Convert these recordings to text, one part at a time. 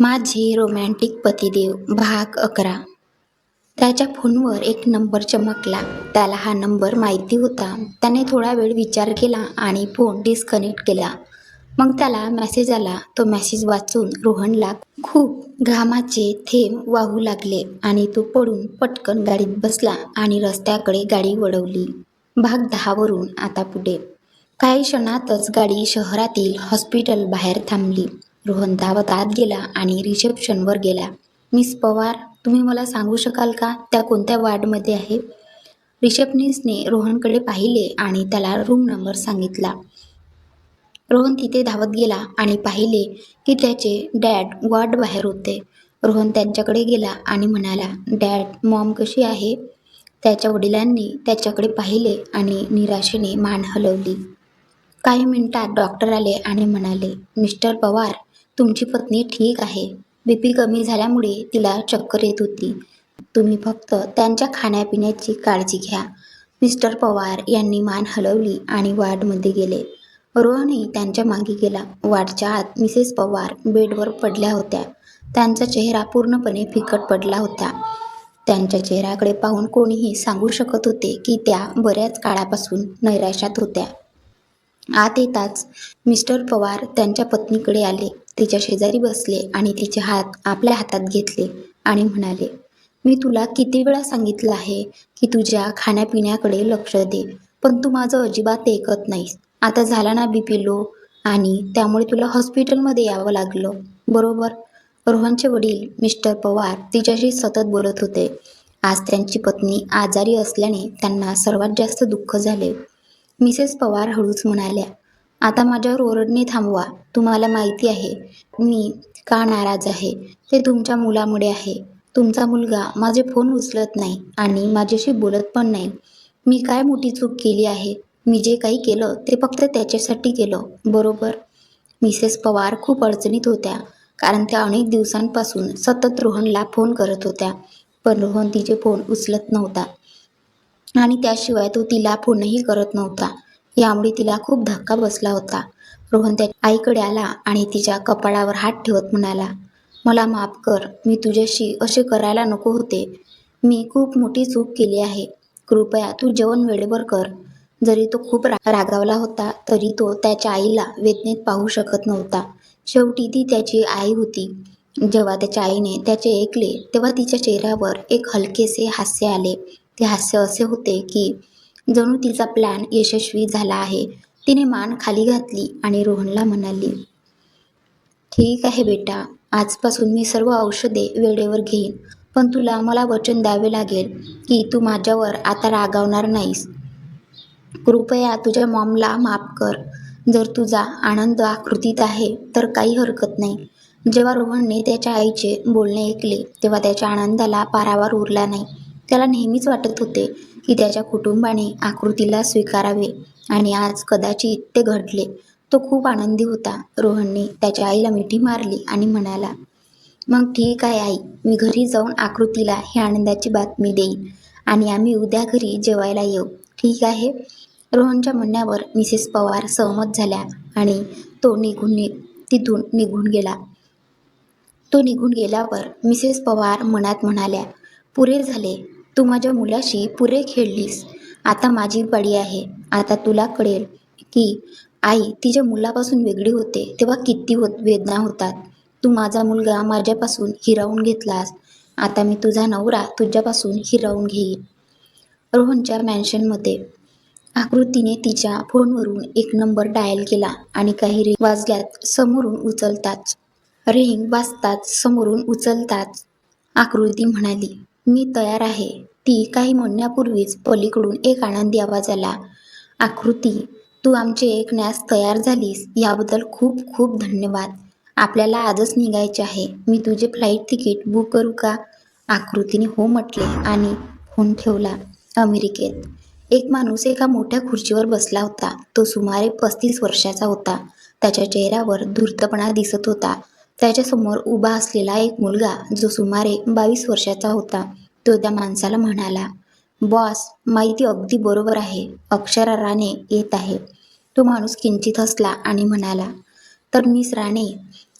माझे रोमॅन्टिक पतिदेव भाग अकरा. त्याच्या फोनवर एक नंबर चमकला. त्याला हा नंबर माहिती होता. त्याने थोडा वेळ विचार केला आणि फोन डिस्कनेक्ट केला. मग त्याला मेसेज आला. तो मेसेज वाचून रोहनला खूप घामाचे थेंब वाहू लागले आणि तो पडून पटकन गाडीत बसला आणि रस्त्याकडे गाडी वळवली. भाग दहावरून आता पुढे. काही क्षणातच गाडी शहरातील हॉस्पिटल बाहेर थांबली. रोहन धावत आत गेला आणि रिसेप्शनवर गेला. मिस पवार तुम्ही मला सांगू शकाल का? त्या कोणत्या वार्डमध्ये आहे? रिसेप्शनिस्टने रोहनकडे पाहिले आणि त्याला रूम नंबर सांगितला. रोहन तिथे धावत गेला आणि पाहिले की त्याचे डॅड वॉर्ड बाहेर होते. रोहन त्यांच्याकडे गेला आणि म्हणाला डॅड मॉम कशी आहे? त्याच्या वडिलांनी त्याच्याकडे पाहिले आणि निराशेने मान हलवली. काही मिनिटात डॉक्टर आले आणि म्हणाले मिस्टर पवार तुमची पत्नी ठीक आहे. बी पी कमी झाल्यामुळे तिला चक्कर येत होती. तुम्ही फक्त त्यांच्या खाण्यापिण्याची काळजी घ्या. मिस्टर पवार यांनी मान हलवली आणि वार्डमध्ये गेले. रोहनही त्यांच्या मागे गेला. वार्डच्या आत मिसेस पवार बेडवर पडल्या होत्या. त्यांचा चेहरा पूर्णपणे फिकट पडला होता. त्यांच्या चेहऱ्याकडे पाहून कोणीही सांगू शकत होते की त्या बऱ्याच काळापासून नैराश्यात होत्या. आत येताच मिस्टर पवार त्यांच्या पत्नीकडे आले. तिच्या शेजारी बसले आणि तिचे हात आपल्या हातात घेतले आणि म्हणाले मी तुला किती वेळा सांगितलं आहे की तुझ्या खाण्यापिण्याकडे लक्ष दे पण तू माझं अजिबात ऐकत नाहीस. आता झाला ना बी पी लो आणि त्यामुळे तुला हॉस्पिटलमध्ये यावं लागलं. बरोबर. रोहनचे वडील मिस्टर पवार तिच्याशी सतत बोलत होते. आज त्यांची पत्नी आजारी असल्याने त्यांना सर्वात जास्त दुःख झाले. मिसेस पवार हळूच म्हणाल्या आता माझ्यावर ओरडणे थांबवा तुम्हाला माहिती आहे मी का नाराज आहे? ते तुमच्या मुलामुळे आहे. तुमचा मुलगा माझे फोन उचलत नाही आणि माझ्याशी बोलत पण नाही. मी काय मोठी चूक केली आहे? मी जे काही केलं ते फक्त त्याच्यासाठी केलं बरोबर? मिसेस पवार खूप अडचणीत होत्या कारण त्या अनेक दिवसांपासून सतत रोहनला फोन करत होत्या पण रोहन तिचे फोन उचलत नव्हता. आणि त्याशिवाय तो तिला फोनही करत नव्हता. यामुळे तिला खूप धक्का बसला होता. रोहन त्या आईकडे आला आणि तिच्या कपाळावर हात ठेवत म्हणाला मला माफ कर. मी तुझ्याशी असे करायला नको होते. मी खूप मोठी चूक केली आहे. कृपया तू जेवण वेळेवर कर जरी तो खूप रागावला होता तरी तो त्याच्या आईला वेदनेत पाहू शकत नव्हता. शेवटी ती त्याची आई होती. जेव्हा त्याच्या आईने त्याचे ऐकले तेव्हा तिच्या चेहऱ्यावर एक हलकेसे हास्य आले. ते हास्य असे होते की जणू तिचा प्लॅन यशस्वी झाला आहे. तिने मान खाली घातली आणि रोहनला म्हणाली ठीक आहे बेटा आजपासून मी सर्व औषधे वेळेवर घेईन पण तुला मला वचन द्यावे लागेल की तू माझ्यावर आता रागावणार नाहीस. कृपया तुझ्या मॉमला माफ कर. जर तुझा आनंद आकृतीत आहे तर काही हरकत नाही. जेव्हा रोहनने त्याच्या आईचे बोलणे ऐकले तेव्हा त्याच्या आनंदाला पारावर उरला नाही. त्याला नेहमीच वाटत होते की त्याच्या कुटुंबाने आकृतीला स्वीकारावे आणि आज कदाचित ते घडले. तो खूप आनंदी होता. रोहनने त्याच्या आईला मिठी मारली आणि म्हणाला मग ठीक आहे आई मी घरी जाऊन आकृतीला ही आनंदाची बातमी देईन आणि आम्ही उद्या घरी जेवायला येऊ. ठीक आहे? रोहनच्या म्हणण्यावर मिसेस पवार सहमत झाल्या आणि तो निघून नि तिथून निघून गेला. तो निघून गेल्यावर मिसेस पवार मनात म्हणाल्या पुरे झाले. तू माझ्या मुलाशी पुरे खेळलीस. आता माझी पाळी आहे. आता तुला कळेल की आई तिच्या मुलापासून वेगळी होते तेव्हा किती होत वेदना होतात. तू माझा मुलगा माझ्यापासून हिरावून घेतलास. आता मी तुझा नवरा तुझ्यापासून हिरावून घेईन. रोहनच्या मॅन्शनमध्ये आकृतीने तिच्या फोनवरून एक नंबर डायल केला आणि काही रिंग वाजल्यात समोरून उचलताच. रिंग वाजताच समोरून उचलताच आकृती म्हणाली मी तयार आहे. ती काही म्हणण्यापूर्वीच पलीकडून एक आनंदी आवाज आला. आकृती तू आमचे ऐकण्यास तयार झालीस याबद्दल खूप खूप धन्यवाद. आपल्याला आजच निघायचे आहे. मी तुझे फ्लाईट तिकीट बुक करू का? आकृतीने हो म्हटले आणि फोन ठेवला अमेरिकेत. एक माणूस एका मोठ्या खुर्चीवर बसला होता. तो सुमारे पस्तीस वर्षाचा होता. त्याच्या चेहऱ्यावर धूर्तपणा दिसत होता. त्याच्यासमोर उभा असलेला एक मुलगा जो सुमारे बावीस वर्षाचा होता. तो त्या माणसाला म्हणाला बॉस माहिती अगदी बरोबर आहे. अक्षरा राणे येत आहे. तो माणूस किंचित हसला आणि म्हणाला तर मिस राणे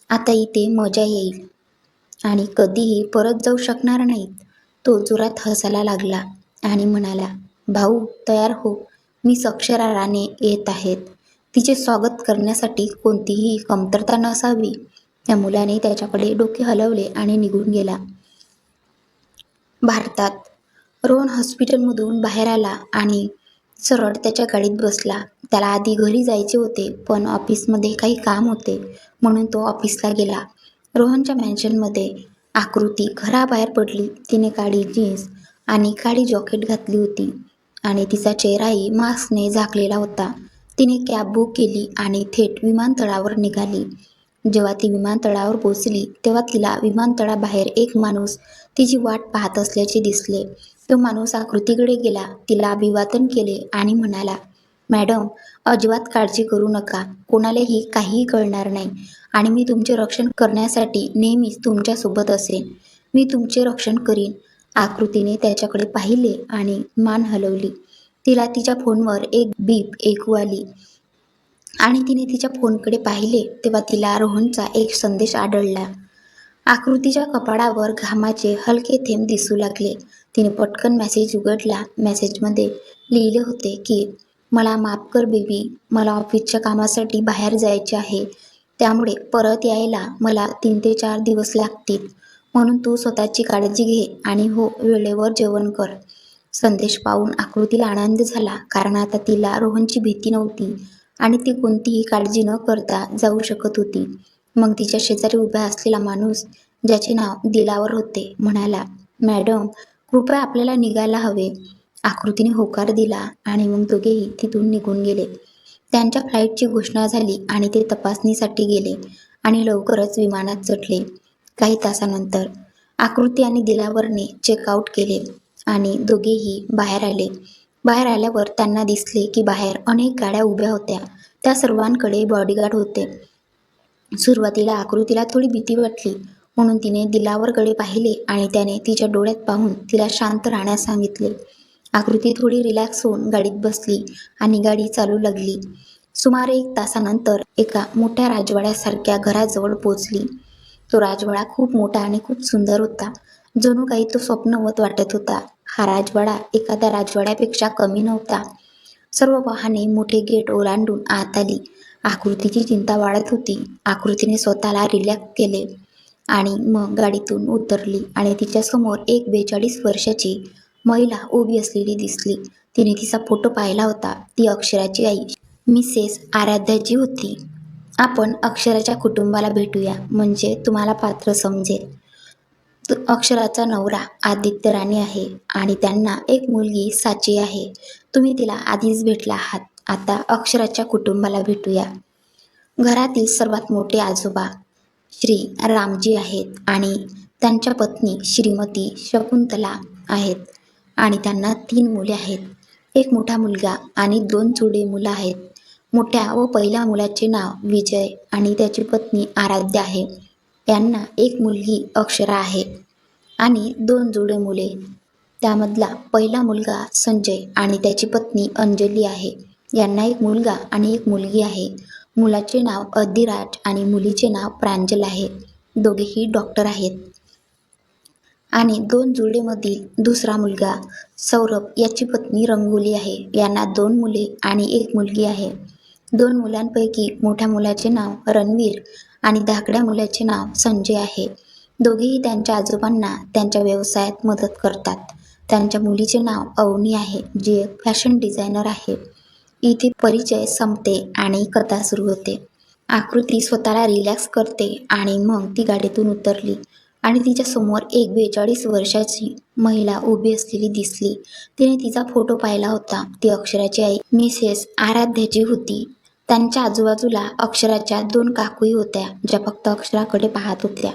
आता इथे मजा येईल. आणि कधीही परत जाऊ शकणार नाहीत. तो जोरात हसायला लागला आणि म्हणाला भाऊ तयार हो. मी अक्षरा राणे येत आहेत. तिचे स्वागत करण्यासाठी कोणतीही कमतरता नसावी. त्या मुलाने त्याच्याकडे डोके हलवले आणि निघून गेला. भारतात. रोहन हॉस्पिटलमधून बाहेर आला आणि सरळ त्याच्या गाडीत बसला. त्याला आधी घरी जायचे होते पण ऑफिसमध्ये काही काम होते म्हणून तो ऑफिसला गेला. रोहनच्या मॅन्शनमध्ये आकृती घराबाहेर पडली. तिने काळी जीन्स आणि काळी जॉकेट घातली होती आणि तिचा चेहराही मास्कने झाकलेला होता. तिने कॅब बुक केली आणि थेट विमानतळावर निघाली. जेव्हा ती विमानतळावर पोचली तेव्हा तिला विमानतळाबाहेर एक माणूस तिची वाट पाहत असल्याचे दिसले. तो माणूस आकृतीकडे गेला तिला अभिवादन केले आणि म्हणाला मॅडम अजिबात काळजी करू नका. कोणालाही काहीही कळणार नाही. आणि मी तुमचे रक्षण करण्यासाठी नेहमीच तुमच्यासोबत असेन. मी तुमचे रक्षण करीन. आकृतीने त्याच्याकडे पाहिले आणि मान हलवली. तिला तिच्या फोनवर एक बीप ऐकू आली. आणि तिने तिच्या फोनकडे पाहिले तेव्हा तिला रोहनचा एक संदेश आढळला. आकृतीच्या कपाळावर घामाचे हलके थेंब दिसू लागले. तिने पटकन मेसेज उघडला. मेसेजमध्ये लिहिले होते की मला माफ कर बेबी मला ऑफिसच्या कामासाठी बाहेर जायचे आहे. त्यामुळे परत यायला मला तीन ते चार दिवस लागतील. म्हणून तू स्वतःची काळजी घे आणि हो वेळेवर जेवण कर. संदेश पाहून आकृतीला आनंद झाला कारण आता तिला रोहनची भीती नव्हती आणि ती कोणतीही काळजी न करता जाऊ शकत होती. मग तिच्या शेजारी उभा असलेला माणूस ज्याचे नाव दिलावर होते म्हणाला मॅडम कृपया आपल्याला निघायला हवे. आकृतीने होकार दिला आणि मग दोघेही तिथून निघून गेले. त्यांच्या फ्लाईटची घोषणा झाली आणि ते तपासणीसाठी गेले आणि लवकरच विमानात चढले. काही तासानंतर आकृती आणि दिलावरने चेकआउट केले आणि दोघेही बाहेर आले. बाहेर आल्यावर त्यांना दिसले की बाहेर अनेक गाड्या उभ्या होत्या. त्या सर्वांकडे बॉडीगार्ड होते. सुरुवातीला आकृतीला थोडी भीती वाटली. म्हणून तिने दिलावरकडे पाहिले आणि त्याने तिच्या डोळ्यात पाहून तिला शांत राहण्यास सांगितले. आकृती थोडी रिलॅक्स होऊन गाडीत बसली आणि गाडी चालू लागली. सुमारे एक तासानंतर एका मोठ्या राजवाड्यासारख्या घराजवळ पोचली तो राजवाडा खूप मोठा आणि खूप सुंदर होता. जणू काही तो स्वप्नवत वाटत होता. हा राजवाडा एखाद्या राजवाड्यापेक्षा कमी नव्हता. सर्व वाहने मोठे गेट ओलांडून आत आली. आकृतीची चिंता वाढत होती. आकृतीने स्वतःला रिलॅक्स केले आणि मग गाडीतून उतरली आणि तिच्यासमोर एक बेचाळीस वर्षाची महिला उभी असलेली दिसली. तिने तिचा फोटो पाहिला होता. ती अक्षराची आई. मिसेस आराध्याची होती. आपण अक्षराच्या कुटुंबाला भेटूया. म्हणजे तुम्हाला पात्र समजेल. अक्षराचा नवरा आदित्य राणे आहे आणि त्यांना एक मुलगी साची आहे. तुम्ही तिला आधीच भेटला आहात. आता अक्षराच्या कुटुंबाला भेटूया. घरातील सर्वात मोठे आजोबा श्री रामजी आहेत आणि त्यांच्या पत्नी श्रीमती शकुंतला आहेत आणि त्यांना तीन मुले आहेत. एक मोठा मुलगा आणि दोन जुडे मुलं आहेत. मोठ्या व पहिल्या मुलाचे नाव विजय आणि त्याची पत्नी आराध्य आहे. यांना एक मुलगी अक्षरा आहे आणि दोन जुडे मुले. त्यामधला पहिला मुलगा संजय आणि त्याची पत्नी अंजली आहे. यांना एक मुलगा आणि एक मुलगी आहे. मुलाचे नाव अधिराज आणि मुलीचे नाव प्रांजल आहे. दोघेही डॉक्टर आहेत. आणि दोन जुळेमधील दुसरा मुलगा सौरभ याची पत्नी रंगोली आहे. यांना दोन मुले आणि एक मुलगी आहे. दोन मुलांपैकी मोठ्या मुलाचे नाव रणवीर आणि धाकड्या मुलाचे नाव संजय आहे. दोघेही त्यांच्या आजोबांना त्यांच्या व्यवसायात मदत करतात. त्यांच्या मुलीचे नाव अवनी आहे जी एक फॅशन डिझायनर आहे. इथे परिचय संपते आणि कथा सुरू होते. आकृती स्वतःला रिलॅक्स करते आणि मग ती गाडीतून उतरली आणि तिच्या समोर एक बेचाळीस वर्षाची महिला उभी असलेली दिसली. तिने तिचा फोटो पाहिला होता. ती अक्षराची आई मिसेस आराध्याची होती. त्यांच्या आजूबाजूला अक्षराच्या दोन काकूही होत्या ज्या फक्त अक्षराकडे पाहत होत्या.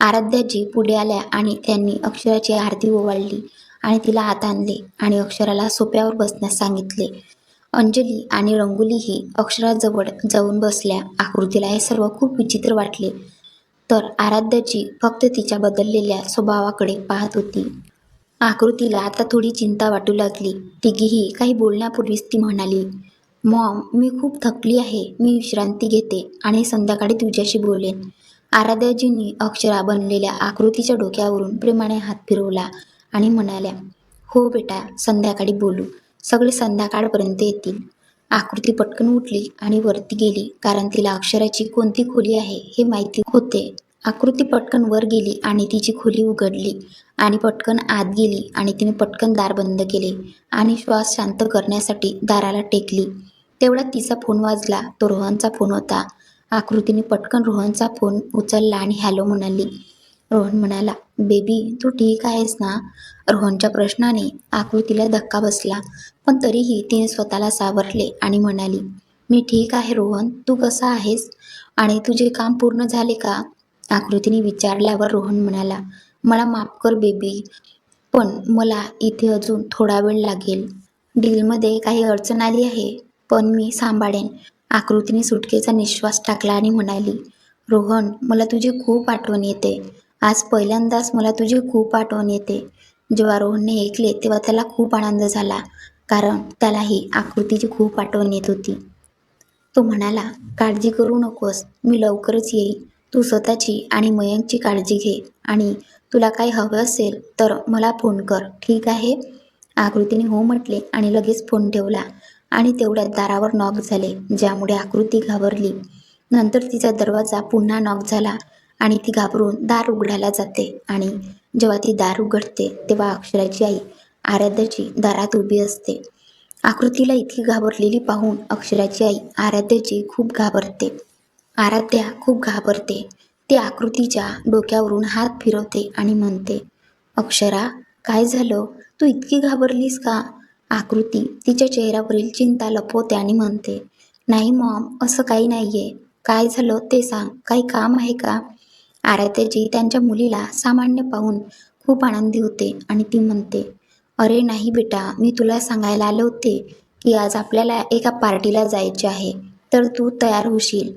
आराध्याजी पुढे आल्या आणि त्यांनी अक्षराची आरती ओवाळली आणि तिला आत आणले आणि अक्षराला सोप्यावर बसण्यास सांगितले. अंजली आणि रंगोलीही अक्षराजवळ जाऊन बसल्या. आकृतीला हे सर्व खूप विचित्र वाटले. तर आराध्याची फक्त तिच्या बदललेल्या स्वभावाकडे पाहत होती. आकृतीला आता थोडी चिंता वाटू लागली. तिघीही काही बोलण्यापूर्वीच ती म्हणाली मॉम मी खूप थकली आहे. मी विश्रांती घेते आणि संध्याकाळी तुझ्याशी बोलेन. आराध्याजींनी अक्षरा बनलेल्या आकृतीच्या डोक्यावरून प्रेमाने हात फिरवला आणि म्हणाल्या हो बेटा संध्याकाळी बोलू. सगळे संध्याकाळपर्यंत येतील. आकृती पटकन उठली आणि वरती गेली कारण तिला अक्षराची कोणती खोली आहे हे माहिती होते. आकृती पटकन वर गेली आणि तिची खोली उघडली आणि पटकन आत गेली आणि तिने पटकन दार बंद केले आणि श्वास शांत करण्यासाठी दाराला टेकली. तेवढ्यात तिचा फोन वाजला. तो रोहनचा फोन होता. आकृतीने पटकन रोहनचा फोन उचलला आणि हॅलो म्हणाली. रोहन म्हणाला बेबी तू ठीक आहेस ना? रोहनच्या प्रश्नाने आकृतीला धक्का बसला पण तरीही तिने स्वतःला सावरले आणि म्हणाली मी ठीक आहे रोहन तू कसा आहेस? आणि तुझे काम पूर्ण झाले का? आकृतीने विचारल्यावर रोहन म्हणाला मला माफ कर बेबी पण मला इथे अजून थोडा वेळ लागेल. डीलमध्ये काही अडचण आली आहे पण मी सांभाळेन. आकृतीने सुटकेचा निश्वास टाकला आणि म्हणाली रोहन मला तुझी खूप आठवण येते. आज पहिल्यांदाच मला तुझी खूप आठवण येते. जेव्हा रोहनने ऐकले तेव्हा त्याला खूप आनंद झाला कारण त्यालाही आकृतीची खूप आठवण येत होती. तो म्हणाला काळजी करू नकोस मी लवकरच येईन. तू स्वतःची आणि मयंकची काळजी घे. आणि तुला काही हवं असेल तर मला फोन कर ठीक आहे? आकृतीने हो म्हटले आणि लगेच फोन ठेवला आणि तेवढ्यात दारावर नॉक झाले ज्यामुळे आकृती घाबरली. नंतर तिचा दरवाजा पुन्हा नॉक झाला आणि ती घाबरून दार उघडायला जाते. आणि जेव्हा ती दार उघडते तेव्हा अक्षराची आई आराध्याची दारात उभी असते. आकृतीला इतकी घाबरलेली पाहून अक्षराची आई आराध्याची खूप घाबरते. आराध्या खूप घाबरते. ती आकृतीच्या डोक्यावरून हात फिरवते आणि म्हणते अक्षरा काय झालं? तू इतकी घाबरलीस का? आकृती तिच्या चेहऱ्यावरील चिंता लपवते आणि म्हणते नाही मॉम असं काही नाही आहे काय झालं ते सांग. काही काम आहे का? आराध्याची त्यांच्या मुलीला सामान्य पाहून खूप आनंदी होते आणि ती म्हणते अरे नाही बेटा मी तुला सांगायला आले होते की आज आपल्याला एका पार्टीला जायचे आहे तर तू तयार होशील.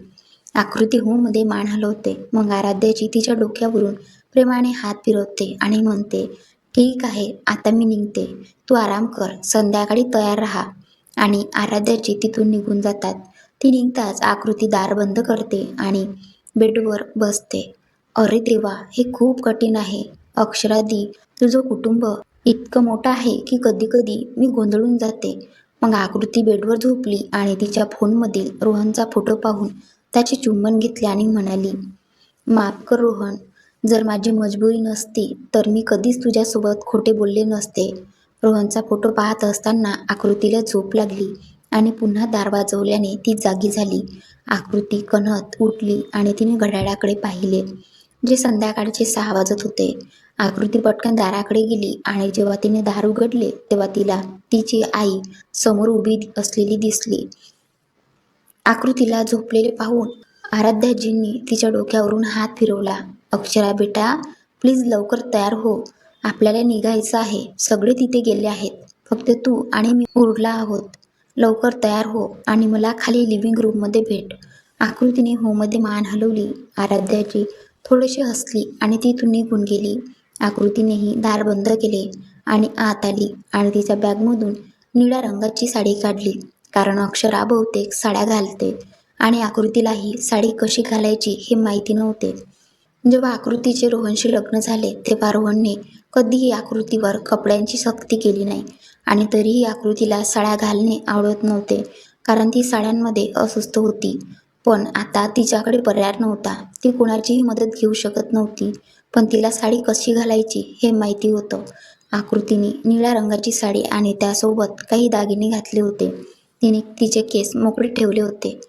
आकृती होमध्ये मान हलवते. मग आराध्याची तिच्या डोक्यावरून प्रेमाने हात फिरवते आणि म्हणते ठीक आहे आता मी निघते. तू आराम कर संध्याकाळी तयार राहा. आणि आराध्याची तिथून निघून जातात. ती निघताच आकृती दार बंद करते आणि बेडवर बसते. अरे देवा हे खूप कठीण आहे. अक्षरादी तुझं कुटुंब इतकं मोठं आहे की कधी कधी मी गोंधळून जाते. मग आकृती बेडवर झोपली आणि तिच्या फोनमधील रोहनचा फोटो पाहून त्याचे चुंबन घेतले आणि म्हणाली माफ कर रोहन जर माझी मजबुरी नसती तर मी कधीच तुझ्यासोबत खोटे बोलले नसते. रोहनचा फोटो पाहत असताना आकृतीला झोप लागली आणि पुन्हा दार वाजवल्याने ती जागी झाली. आकृती कणत उठली आणि तिने घड्याळाकडे पाहिले. जे संध्याकाळचे सहा वाजत होते. आकृती पटकन दाराकडे गेली आणि जेव्हा तिने दार उघडले तेव्हा तिला तिची आई समोर उभी असलेली दिसली. आकृतीला झोपलेले पाहून आराध्याजींनी तिच्या डोक्यावरून हात फिरवला. अक्षरा बेटा प्लीज लवकर तयार हो. आपल्याला निघायचं आहे. सगळे तिथे गेले आहेत. फक्त तू आणि मी उरला आहोत. लवकर तयार हो आणि मला खाली लिव्हिंग रूममध्ये भेट. आकृतीने होमध्ये मान हलवली. आराध्याची थोडीशी हसली आणि तिथून निघून गेली. आकृतीनेही दार बंद केले आणि आत आली आणि तिच्या बॅगमधून निळ्या रंगाची साडी काढली. कारण अक्षरा बहुतेक साड्या घालते आणि आकृतीलाही साडी कशी घालायची हे माहिती नव्हते. जेव्हा आकृतीचे रोहनशी लग्न झाले तेव्हा रोहनने कधीही आकृतीवर कपड्यांची सक्ती केली नाही आणि तरीही आकृतीला साड्या घालणे आवडत नव्हते. कारण ती साड्यांमध्ये अस्वस्थ होती. पण आता तिच्याकडे पर्याय नव्हता. ती कुणाचीही मदत घेऊ शकत नव्हती पण तिला साडी कशी घालायची हे माहिती होतं. आकृतीने निळ्या रंगाची साडी आणि त्यासोबत काही दागिने घातले होते. तिने तिचे केस मोकळे ठेवले होते.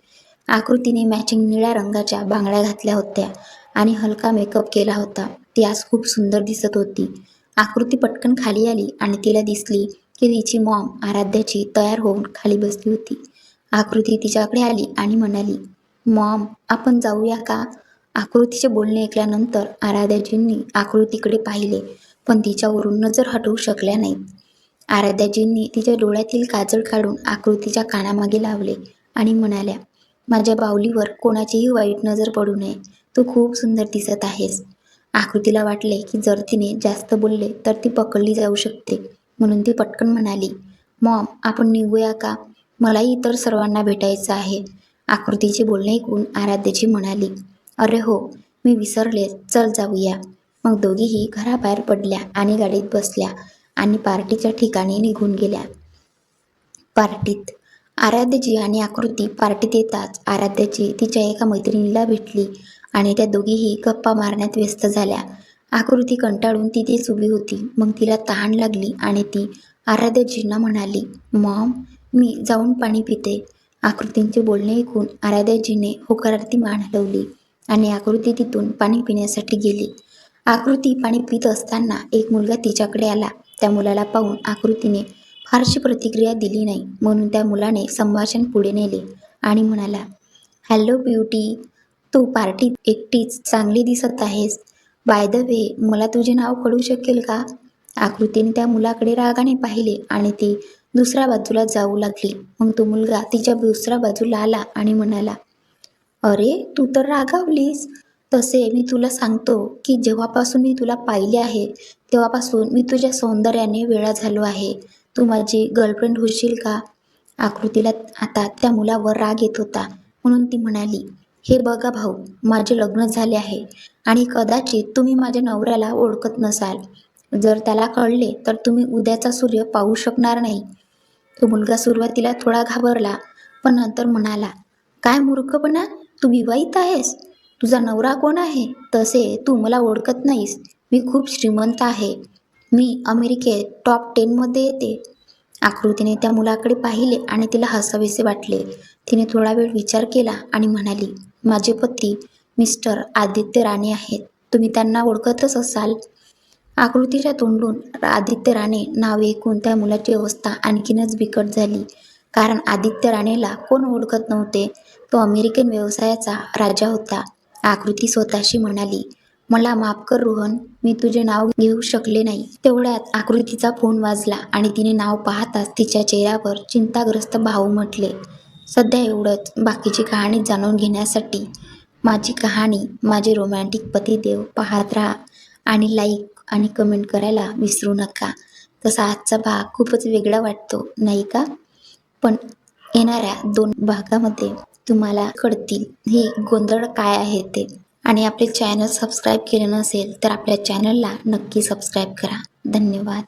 आकृतीने मॅचिंग निळ्या रंगाच्या बांगड्या घातल्या होत्या आणि हलका मेकअप केला होता. ती आज खूप सुंदर दिसत होती. आकृती पटकन खाली आली आणि तिला दिसली की तिची मॉम आराध्याची तयार होऊन खाली बसली होती. आकृती तिच्याकडे आली आणि म्हणाली मॉम आपण जाऊया का? आकृतीचे बोलणे ऐकल्यानंतर आराध्याजींनी आकृतीकडे पाहिले पण तिच्यावरून नजर हटवू शकल्या नाहीत. आराध्याजींनी तिच्या डोळ्यातील काजळ काढून आकृतीच्या कानामागे लावले आणि म्हणाल्या माझ्या बाहुलीवर कोणाचीही वाईट नजर पडू नये. तू खूप सुंदर दिसत आहेस. आकृतीला वाटले की जर तिने जास्त बोलले तर ती पकडली जाऊ शकते. म्हणून ती पटकन म्हणाली मॉम आपण निघूया का? मलाही इतर सर्वांना भेटायचं आहे. आकृतीचे बोलणे ऐकून आराध्याची म्हणाली अरे हो मी विसरले. चल जाऊया. मग दोघीही घराबाहेर पडल्या आणि गाडीत बसल्या आणि पार्टीच्या ठिकाणी निघून गेल्या. पार्टीत. आराध्यजी आणि आकृती पार्टीत येताच आराध्याची तिच्या एका मैत्रिणीला भेटली आणि त्या दोघीही गप्पा मारण्यात व्यस्त झाल्या. आकृती कंटाळून तिथेच उभी होती. मग तिला तहान लागली आणि ती आराध्यजींना म्हणाली मॉम मी जाऊन पाणी पिते. आकृतींचे बोलणे ऐकून आराध्याजीने होकारार्थी मान हलवली आणि आकृती तिथून पाणी पिण्यासाठी गेली. आकृती पाणी पित असताना एक मुलगा तिच्याकडे आला. त्या मुलाला पाहून आकृतीने फारशी प्रतिक्रिया दिली नाही. म्हणून त्या मुलाने संभाषण पुढे नेले आणि म्हणाला हॅलो ब्युटी तू पार्टीत एकटीच चांगली दिसत आहेस. बाय द वे मला तुझे नाव कळू शकेल का? आकृतीने त्या मुलाकडे रागाने पाहिले आणि ती दुसऱ्या बाजूला जाऊ लागली. मग तो मुलगा तिच्या दुसऱ्या बाजूला आला आणि म्हणाला अरे तू तर रागावलीस. तसे मी तुला सांगतो की जेव्हापासून मी तुला पाहिले आहे तेव्हापासून मी तुझ्या सौंदर्याने वेळा झालो आहे. तू माझी गर्लफ्रेंड होशील का? आकृतीला आता त्या मुलावर राग येत होता. म्हणून ती म्हणाली हे बघा भाऊ माझे लग्न झाले आहे आणि कदाचित तुम्ही माझ्या नवऱ्याला ओळखत नसाल. जर त्याला कळले तर तुम्ही उद्याचा सूर्य पाहू शकणार नाही. तो मुलगा सुरुवातीला थोडा घाबरला पण नंतर म्हणाला काय मूर्खपणा? तू विवाहित आहेस? तुझा नवरा कोण आहे? तसे तू मला ओळखत नाहीस. मी खूप श्रीमंत आहे. मी अमेरिकेत टॉप टेनमध्ये येते. आकृतीने त्या मुलाकडे पाहिले आणि तिला हसावेसे वाटले. तिने थोडा वेळ विचार केला आणि म्हणाली माझे पती मिस्टर आदित्य राणे आहेत. तुम्ही त्यांना ओळखतच असाल. आकृतीच्या तोंडून आदित्य राणे नाव ऐकून त्या मुलाची अवस्था आणखीनच बिकट झाली. कारण आदित्य राणेला कोण ओळखत नव्हते? तो अमेरिकन व्यवसायाचा राजा होता. आकृती स्वतःशी म्हणाली मला माफ कर रोहन मी तुझे नाव घेऊ शकले नाही. तेवढ्यात आकृतीचा फोन वाजला आणि तिने नाव पाहताच तिच्या चेहऱ्यावर चिंताग्रस्त भाव म्हटले सध्या एवढंच. बाकीची कहाणी जाणून घेण्यासाठी माझी कहाणी माझे रोमॅन्टिक पतिदेव पाहत राहा आणि लाईक आणि कमेंट करायला विसरू नका. तसा आजचा भाग खूपच वेगळा वाटतो नाही का? पण येणाऱ्या दोन भागामध्ये तुम्हाला कळतील ही गोंधळ काय आहे ते. आणि आपले चॅनल सबस्क्राईब केले नसेल तर आपल्या चॅनलला नक्की सबस्क्राईब करा. धन्यवाद.